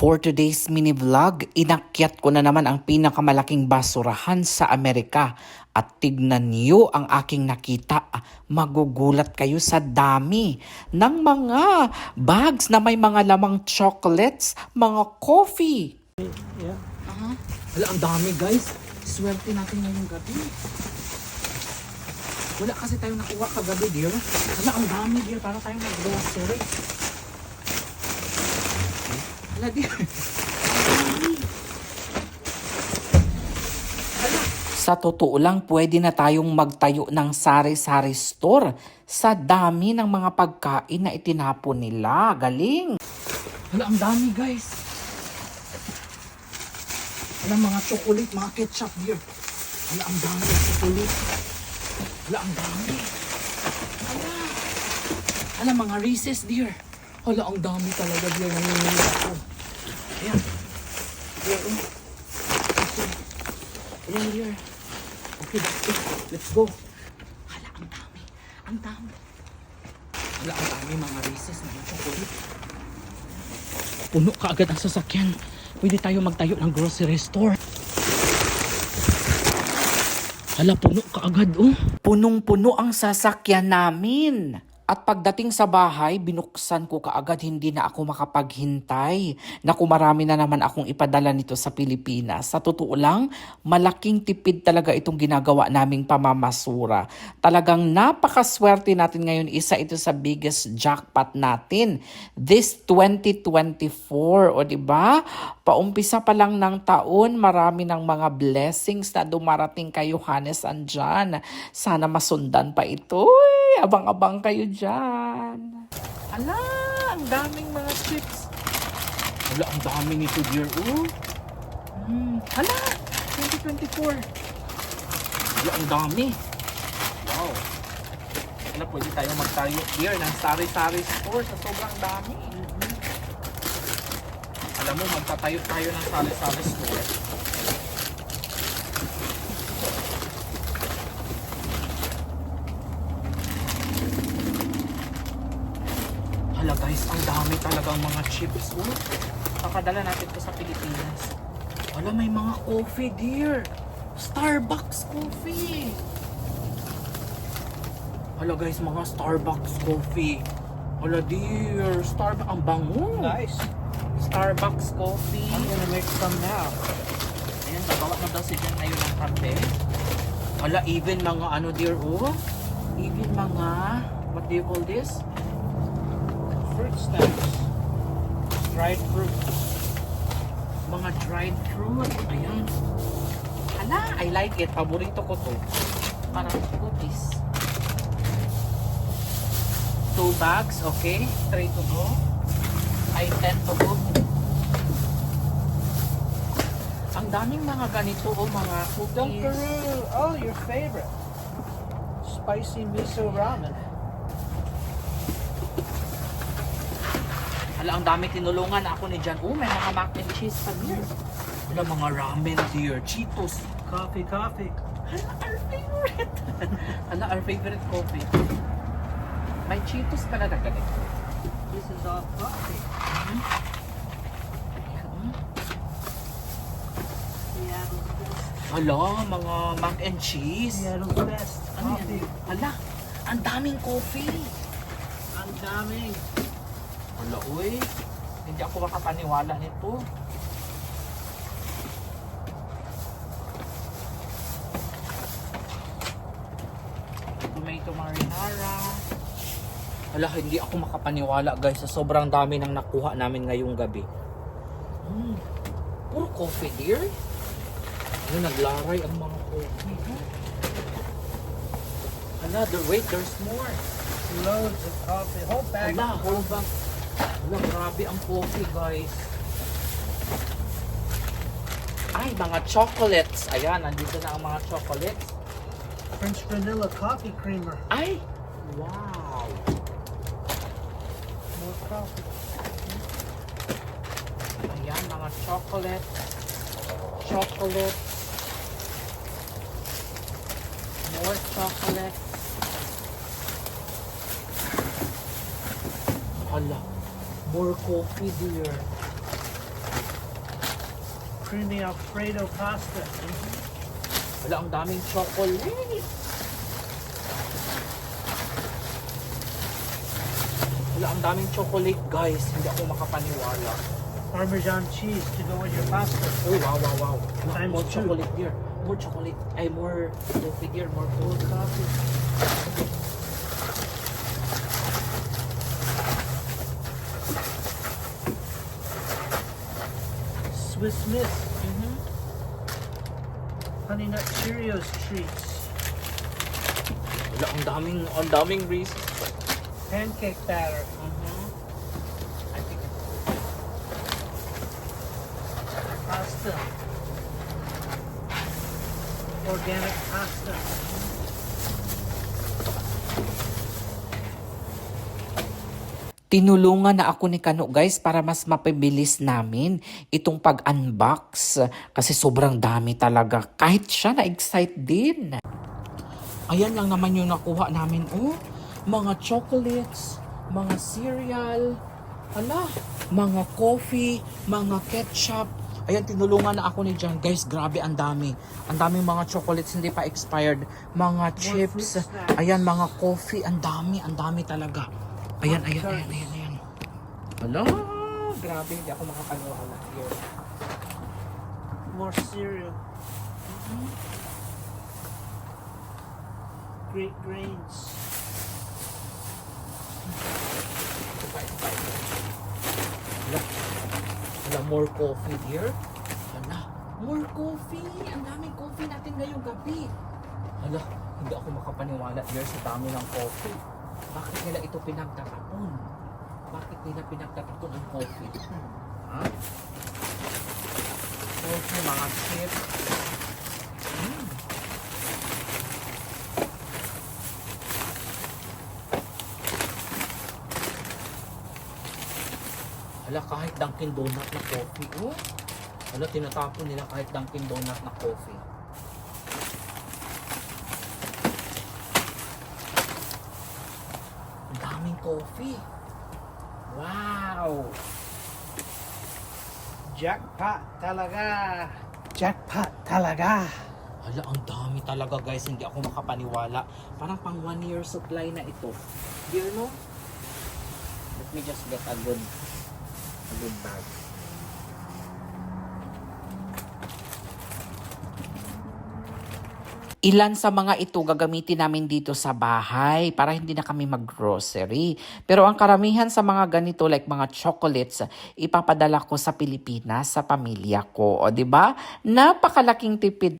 For today's mini vlog, inakyat ko na naman ang pinakamalaking basurahan sa Amerika. At tignan niyo ang aking nakita. Magugulat kayo sa dami ng mga bags na may mga lamang chocolates, mga coffee. Yeah. Wala, ang dami guys. Swerte natin ngayong gabi. Wala kasi tayo nakuha kagabi, dear. Wala, ang dami, dear. Para tayong nag-grocery. Sa totoo lang, pwede na tayong magtayo ng sari-sari store sa dami ng mga pagkain na itinapon nila. Galing! Wala, ang dami, guys. Wala, mga chocolate, mga ketchup, dear. Wala, ang dami chocolate. Wala, ang dami. Wala. Wala, mga Reese's, dear. Wala, ang dami talaga, dear. Nanginginig ako. Ayan. Ito. Ayan, dear. Okay, it. Let's go. Hala, ang dami. Ang dami. Hala, ang dami mga Reese's na chocolate. Puno ka agad ang sasakyan. Pwede tayo magtayo ng grocery store. Hala, puno ka agad, oh. Punong-puno ang sasakyan namin. At pagdating sa bahay, binuksan ko kaagad, hindi na ako makapaghintay. Naku, marami na naman akong ipadala nito sa Pilipinas. Sa totoo lang, malaking tipid talaga itong ginagawa naming pamamasura. Talagang napakaswerte natin ngayon. Isa ito sa biggest jackpot natin. This 2024, o di ba? Paumpisa pa lang ng taon, marami ng mga blessings na dumarating kay Johannes andyan. Sana masundan pa ito. Uy, abang-abang kayo dyan. Ala, ang daming mga chips. Wala, ang dami nito, dear. Oh. Hmm. Hala, 2024. Wala, ang dami. Wow. Wala, pwede tayo magtayo, dear, ng sari-sari store sa sobrang dami. Alam mo, magtatayo tayo ng sari-sari store. Hala guys, ang dami talagang mga chips. Oh. Kakadala natin to sa Pilipinas. Hala, may mga coffee, dear. Starbucks coffee. Hala guys, mga Starbucks coffee. Hala dear, Starbucks, ang bango. Nice. Starbucks coffee. I'm gonna make some now. Ayan, gagawa na daw si Jen ngayon ng kape. Hala, even mga ano dear, oh. Even mga, what do you call this? Fruit snacks. Dried fruit. Mga dried fruit. Ayan. Hala, I like it. Paborito ko to. Parang cookies. Two bags, okay? Three to go. I ten to go. Ang daming mga ganito, oh, mga cookies. Dunkaroo. Oh, your favorite. Spicy miso ramen. Hala, ang dami tinulungan ako ni Jan. Oh, may mga mac and cheese pa dear. Wala, mga ramen dear. Cheetos. Coffee, coffee. Hala, our favorite. Hala, our favorite coffee. May Cheetos pala na ganito. This is all coffee. Seattle's best. Hala, mga mac and cheese. Seattle's best. Ano yan? Hala, ang daming coffee. Ang daming. Hala, uy. Hindi ako makapaniwala nito. Tomato marinara. Hala, hindi ako makapaniwala guys sa sobrang dami nang nakuha namin ngayong gabi. Hmm. Puro coffee dear. Ano, naglaray ang mga coffee. there, wait, there's more. Loads of coffee. Whole bag. Ala, whole bag. Ala, grabe ang coffee, guys. Ay, mga chocolates. Ayan, nandito na ang mga chocolates. French vanilla coffee creamer. Ay! Wow! More coffee. Ayan, mga chocolate. Chocolate. More chocolate. Hala, more coffee dear. creamy Alfredo pasta. Wala, ang daming chocolate. Wala, ang daming chocolate, guys. Hindi ako makapaniwala. Parmesan cheese to go with your pasta. Oh, wow, wow, wow. Times more two. chocolate here. More chocolate. Ay, more coffee here. More cold coffee. Swiss Miss. Mhm. Honey Nut Cheerios treats. Wala, ang daming, ang daming Reese's. Pancake batter. Mhm. I think Pasta. Organic pasta. Tinulungan na ako ni Kano guys para mas mapibilis namin itong pag-unbox kasi sobrang dami talaga. Kahit siya na-excite din. Ayan lang naman yung nakuha namin. Oh, mga chocolates, mga cereal, ala, mga coffee, mga ketchup. Ayan, tinulungan na ako ni John. Guys, grabe ang dami. Ang daming mga chocolates hindi pa expired. Mga chips. Ayan, mga coffee. Ang dami, ang dami talaga. Ayan, ayan, ayan, ayan, ayan. Hala, grabe. Hindi ako makapaniwala here. More cereal. Great grains. Hala, hala, more coffee here. Hala, more coffee. Ang daming coffee natin ngayong gabi. Hala, hindi ako makapaniwala here sa dami ng coffee. Bakit nila ito pinagtatapon? Bakit nila pinagtatapon ang coffee? Ha? Coffee, mga chips. Hmm. Hala, kahit Dunkin Donut na coffee. Oh. Hala, tinatapon nila kahit Dunkin Donut na coffee. Ang daming coffee. Wow! Jackpot talaga. Jackpot talaga. Hala, ang dami talaga guys. Hindi ako makapaniwala. Parang pang one year supply na ito. Do you know? Let me just get a good, a good bag. Ilan sa mga ito gagamitin namin dito sa bahay para hindi na kami mag-grocery. Pero ang karamihan sa mga ganito like mga chocolates, ipapadala ko sa Pilipinas sa pamilya ko. O 'di ba? Napakalaking tipid